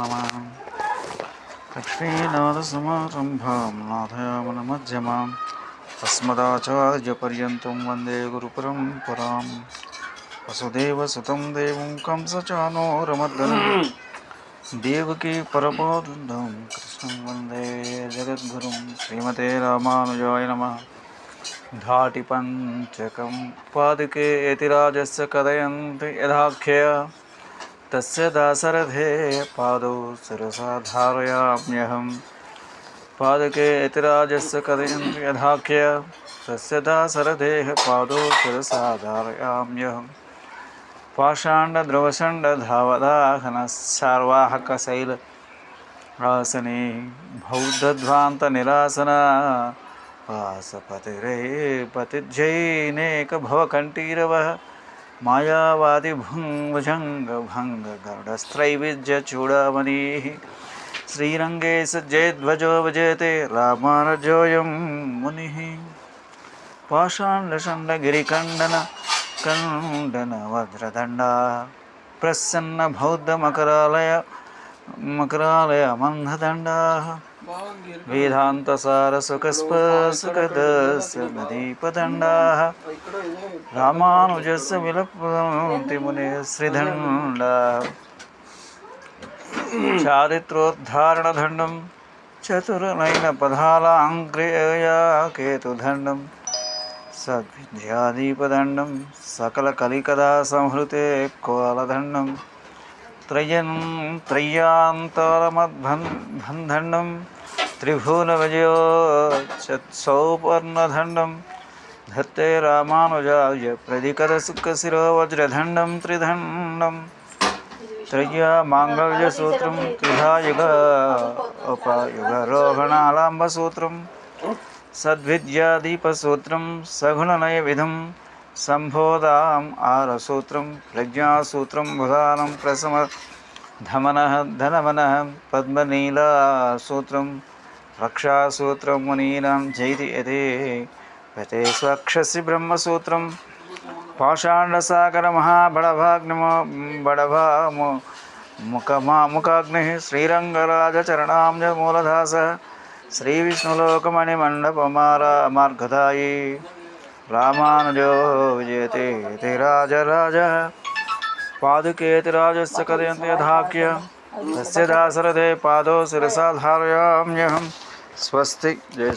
नमः। लक्ष्मीनाथसमारम्भां नाथयामनमध्यमाम् अस्मदाचार्यपर्यन्तं वंदे गुरुपरम्परां। वसुदेवसुतं देवं कंसचानोरमर्दनं। देवकी परमोदं कृष्णं वंदे जगद्गुरुं श्रीमते रामानुजाय नमः। धाटिपञ्चकं पादुके यतिराजस्य कथयन्ति यथाख्य तस्य दासरथे पादौ शिरसा धारयाम्यहं पादके यतिराजस्य कथयन्ति यथाख्य, तस्य दासरथेः पादौ शिरसा धारयाम्यहं पाषाण्डद्रवषण्डधावदाहनश्चार्वाहकशैल आसने बौद्धध्वान्तनिरासना, वासपतिरे మాయావాది భంగభంగ భంగ గరుడస్త్రైవిద్య చూడమని శ్రీరంగే సజ్జే ధ్వజో విజయతే రామానుజోయం ముని. పాషాండషండ గిరిఖండన వజ్రదండ ప్రసన్న బౌద్ధ మకరాలయ మకరాలయ మందదండా. नदीपदण्डाः रामानुजस्य विलपन्ति मुनिः श्रीदण्डाः चारित्रोद्धारणदण्डं चतुर्नयनपधालाङ्ग्रेया केतुदण्डं सद्विद्यादीपदण्डं सकलकलिकदा संहृते कोलदण्डं त्रयन् त्रय्यान्तरमद्बन्धण्डं त्रिभुवनविजयो चत्सौपर्णदण्डं धत्ते रामानुजाय प्रदिकरसुखशिरो वज्रदण्डं त्रिदण्डं त्रय्या माङ्गल्यसूत्रं त्रिधा युग उपयुगरोहणालाम्बसूत्रं, सद्विद्यादीपसूत्रं सगुणनयविधं సంబోధాం ఆరసూత్రం ప్రజ్ఞాసూత్రం బుధానం ప్రసమ ధమన ధనమన పద్మనీలాసూత్రం రక్షాసూత్రం మునీనాం జైతి యథే గతే స్వక్షసి బ్రహ్మసూత్రం పాషాండసాగర మహాబడభాగ్నమో బడభాము ముఖమా ముఖాగ్ని శ్రీరంగరాజచరణాంజ మూలధాస శ్రీవిష్ణులోకమణిమండపమారా మార్గదాయీ रामानुजो विजयते ते राजराजः पादुकेतिराजस्य कथयन्ति यथाख्य तस्य दासरथे पादौ शिरसा धारयाम्यहं स्वस्ति जय